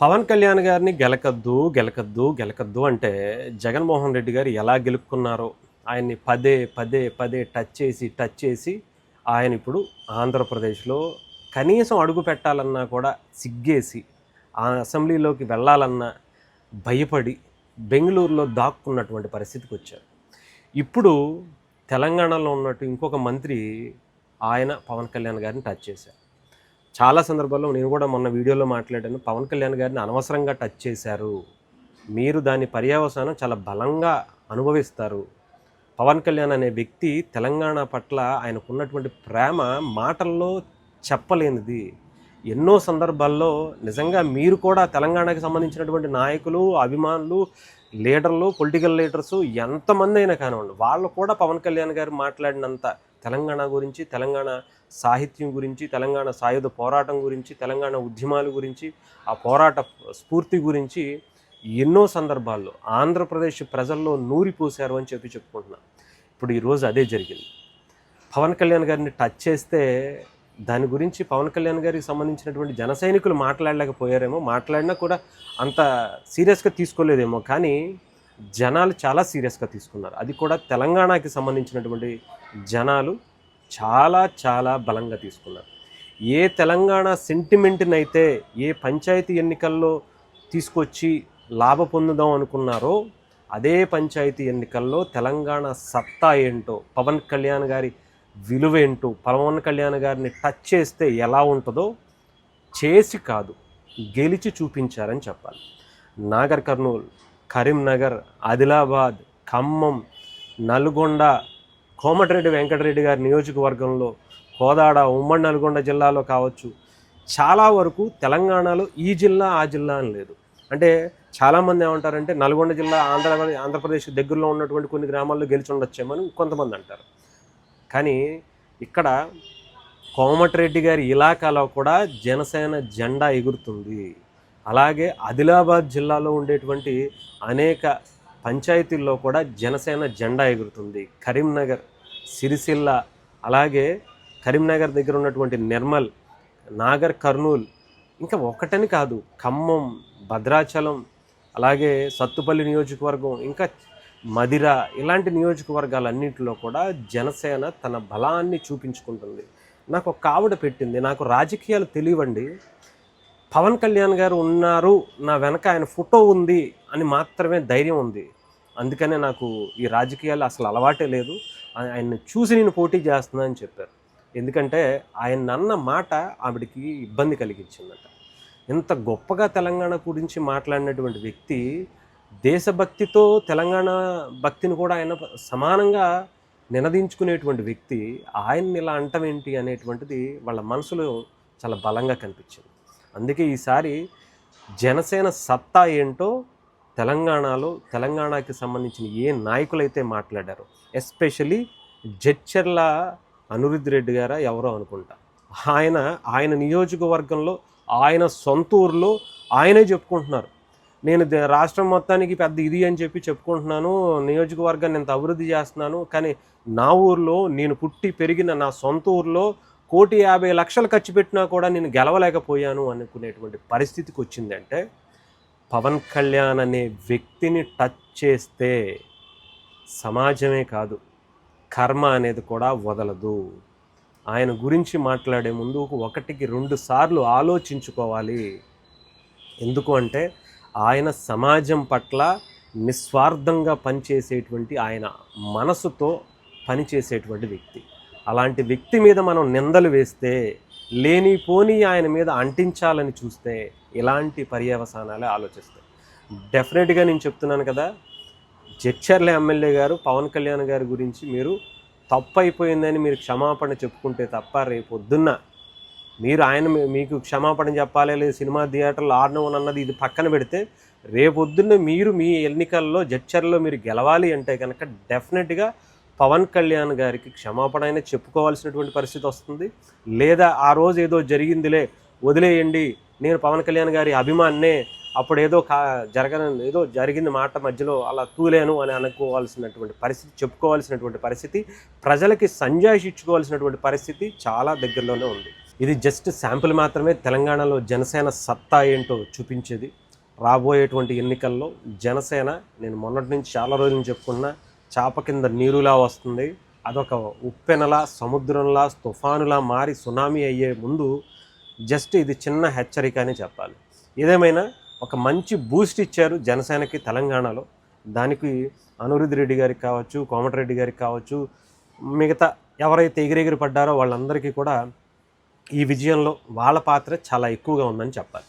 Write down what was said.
పవన్ కళ్యాణ్ గారిని గెలకద్దు గెలకద్దు గెలకద్దు అంటే జగన్మోహన్ రెడ్డి గారు ఎలా గెలుపుకున్నారో ఆయన్ని పదే పదే పదే టచ్ చేసి టచ్ చేసి ఆయన ఇప్పుడు ఆంధ్రప్రదేశ్లో కనీసం అడుగు పెట్టాలన్నా కూడా సిగ్గేసి ఆ అసెంబ్లీలోకి వెళ్ళాలన్నా భయపడి బెంగళూరులో దాక్కున్నటువంటి పరిస్థితికి వచ్చారు. ఇప్పుడు తెలంగాణలో ఉన్నట్టు ఇంకొక మంత్రి ఆయన పవన్ కళ్యాణ్ గారిని టచ్ చేశారు. చాలా సందర్భాల్లో నేను కూడా మొన్న వీడియోలో మాట్లాడాను. పవన్ కళ్యాణ్ గారిని అనవసరంగా టచ్ చేశారు. మీరు దాని పర్యవసానం చాలా బలంగా అనుభవిస్తారు. పవన్ కళ్యాణ్ అనే వ్యక్తి తెలంగాణ పట్ల ఆయనకున్నటువంటి ప్రేమ మాటల్లో చెప్పలేనిది. ఎన్నో సందర్భాల్లో నిజంగా మీరు కూడా తెలంగాణకి సంబంధించినటువంటి నాయకులు అభిమానులు లీడర్లు పొలిటికల్ లీడర్స్ ఎంతమంది అయినా కానివ్వండి వాళ్ళు కూడా పవన్ కళ్యాణ్ గారు మాట్లాడినంత తెలంగాణ గురించి తెలంగాణ సాహిత్యం గురించి తెలంగాణ సాయుధ పోరాటం గురించి తెలంగాణ ఉద్యమాల గురించి ఆ పోరాట స్ఫూర్తి గురించి ఎన్నో సందర్భాల్లో ఆంధ్రప్రదేశ్ ప్రజల్లో నూరిపోశారు అని చెప్పి చెప్పుకుంటున్నాను ఇప్పుడు ఈరోజు అదే జరిగింది. పవన్ కళ్యాణ్ గారిని టచ్ చేస్తే దాని గురించి పవన్ కళ్యాణ్ గారికి సంబంధించినటువంటి జన సైనికులు మాట్లాడలేకపోయారేమో మాట్లాడినా కూడా అంత సీరియస్గా తీసుకోలేదేమో. కానీ జనాలు చాలా సీరియస్గా తీసుకున్నారు. అది కూడా తెలంగాణకి సంబంధించినటువంటి జనాలు చాలా చాలా బలంగా తీసుకున్నారు. ఏ తెలంగాణ సెంటిమెంట్ని అయితే ఏ పంచాయతీ ఎన్నికల్లో తీసుకొచ్చి లాభ పొందుదాం అనుకున్నారో అదే పంచాయతీ ఎన్నికల్లో తెలంగాణ సత్తా ఏంటో పవన్ కళ్యాణ్ గారి విలువ ఏంటో పవన్ కళ్యాణ్ గారిని టచ్ చేస్తే ఎలా ఉంటుందో చేసి కాదు గెలిచి చూపించారని చెప్పాలి. నాగర్ కర్నూల్ కరీంనగర్ ఆదిలాబాద్ ఖమ్మం నల్గొండ కోమటిరెడ్డి వెంకటరెడ్డి గారి నియోజకవర్గంలో కోదాడ ఉమ్మడి నల్గొండ జిల్లాలో కావచ్చు చాలా వరకు తెలంగాణలో ఈ జిల్లా ఆ జిల్లా అని లేదు. అంటే చాలామంది ఏమంటారంటే నల్గొండ జిల్లా ఆంధ్ర ఆంధ్రప్రదేశ్ దగ్గరలో ఉన్నటువంటి కొన్ని గ్రామాల్లో గెలిచి ఉండొచ్చేమని కొంతమంది అంటారు. కానీ ఇక్కడ కోమటిరెడ్డి గారి ఇలాకాలో కూడా జనసేన జెండా ఎగురుతుంది. అలాగే ఆదిలాబాద్ జిల్లాలో ఉండేటువంటి అనేక పంచాయతీల్లో కూడా జనసేన జెండా ఎగురుతుంది. కరీంనగర్ సిరిసిల్ల అలాగే కరీంనగర్ దగ్గర ఉన్నటువంటి నిర్మల్ నాగర్ కర్నూల్ ఇంకా ఒకటని కాదు ఖమ్మం భద్రాచలం అలాగే సత్తుపల్లి నియోజకవర్గం ఇంకా మదిర ఇలాంటి నియోజకవర్గాలన్నింటిలో కూడా జనసేన తన బలాన్ని చూపించుకుంటుంది. నాకు ఒక ఆవిడ పెట్టింది నాకు రాజకీయాలు తెలియవండి. పవన్ కళ్యాణ్ గారు ఉన్నారు నా వెనక ఆయన ఫోటో ఉంది అని మాత్రమే ధైర్యం ఉంది. అందుకనే నాకు ఈ రాజకీయాలు అసలు అలవాటే లేదు. ఆయన్ని చూసి నేను పోటీ చేస్తున్నా అని చెప్పారు. ఎందుకంటే ఆయన అన్న మాట ఆవిడకి ఇబ్బంది కలిగించిందట. ఇంత గొప్పగా తెలంగాణ గురించి మాట్లాడినటువంటి వ్యక్తి దేశభక్తితో తెలంగాణ భక్తిని కూడా ఆయన సమానంగా నినదించుకునేటువంటి వ్యక్తి ఆయన్ని ఇలా అంటమేంటి అనేటువంటిది వాళ్ళ మనసులో చాలా బలంగా కనిపించింది. అందుకే ఈసారి జనసేన సత్తా ఏంటో తెలంగాణలో తెలంగాణకి సంబంధించిన ఏ నాయకులైతే మాట్లాడారో ఎస్పెషలీ జడ్చర్ల అనురుద్ధి రెడ్డి గారా ఎవరో అనుకుంటా. ఆయన ఆయన నియోజకవర్గంలో ఆయన సొంత ఊర్లో ఆయనే చెప్పుకుంటున్నారు. నేను రాష్ట్రం మొత్తానికి పెద్ద ఇది అని చెప్పి చెప్పుకుంటున్నాను నియోజకవర్గాన్ని ఇంత అభివృద్ధి చేస్తున్నాను కానీ నా ఊర్లో నేను పుట్టి పెరిగిన నా సొంత ఊర్లో కోటి యాభై లక్షలు ఖర్చు పెట్టినా కూడా నేను గెలవలేకపోయాను అనుకునేటువంటి పరిస్థితికి వచ్చిందంటే పవన్ కళ్యాణ్ అనే వ్యక్తిని టచ్ చేస్తే సమాజమే కాదు కర్మ అనేది కూడా వదలదు. ఆయన గురించి మాట్లాడే ముందు ఒకటికి రెండు సార్లు ఆలోచించుకోవాలి. ఎందుకు అంటే ఆయన సమాజం పట్ల నిస్వార్థంగా పనిచేసేటువంటి ఆయన మనసుతో పనిచేసేటువంటి వ్యక్తి. అలాంటి వ్యక్తి మీద మనం నిందలు వేస్తే లేనిపోని ఆయన మీద అంటించాలని చూస్తే ఇలాంటి పర్యవసానాలే ఆలోచిస్తాయి. డెఫినెట్గా నేను చెప్తున్నాను కదా జడ్చర్ల ఎమ్మెల్యే గారు పవన్ కళ్యాణ్ గారి గురించి మీరు తప్పు అయిపోయిందని మీరు క్షమాపణ చెప్పుకుంటే తప్ప రేపు పొద్దున్న మీరు ఆయన మీకు క్షమాపణ చెప్పాలి లేదు సినిమా థియేటర్లో ఆడడం అన్నది ఇది పక్కన పెడితే రేపొద్దున్న మీరు మీ ఎన్నికల్లో జడ్చర్లో మీరు గెలవాలి అంటే కనుక డెఫినెట్గా పవన్ కళ్యాణ్ గారికి క్షమాపణ అయినా చెప్పుకోవాల్సినటువంటి పరిస్థితి వస్తుంది. లేదా ఆ రోజు ఏదో జరిగిందిలే వదిలేయండి నేను పవన్ కళ్యాణ్ గారి అభిమాన్నే అప్పుడు ఏదో కా జరగని ఏదో జరిగింది మాట మధ్యలో అలా తూలేను అని అనుకోవాల్సినటువంటి పరిస్థితి చెప్పుకోవాల్సినటువంటి పరిస్థితి ప్రజలకి సంజాయిషి ఇచ్చుకోవాల్సినటువంటి పరిస్థితి చాలా దగ్గరలోనే ఉంది. ఇది జస్ట్ శాంపుల్ మాత్రమే. తెలంగాణలో జనసేన సత్తా ఏంటో చూపించేది. రాబోయేటువంటి ఎన్నికల్లో జనసేన నేను మొన్నటి నుంచి చాలా రోజుల నుంచి చెప్పుకున్నా చాప కింద నీరులా వస్తుంది. అదొక ఉప్పెనలా సముద్రంలా తుఫానులా మారి సునామీ అయ్యే ముందు జస్ట్ ఇది చిన్న హెచ్చరిక అని చెప్పాలి. ఏదేమైనా ఒక మంచి బూస్ట్ ఇచ్చారు జనసేనకి తెలంగాణలో. దానికి అనురుద్ధి రెడ్డి గారికి కావచ్చు కోమటిరెడ్డి గారికి కావచ్చు మిగతా ఎవరైతే ఎగిరెగిరి పడ్డారో వాళ్ళందరికీ కూడా ఈ విజయంలో వాళ్ళ పాత్ర చాలా ఎక్కువగా ఉందని చెప్పాలి.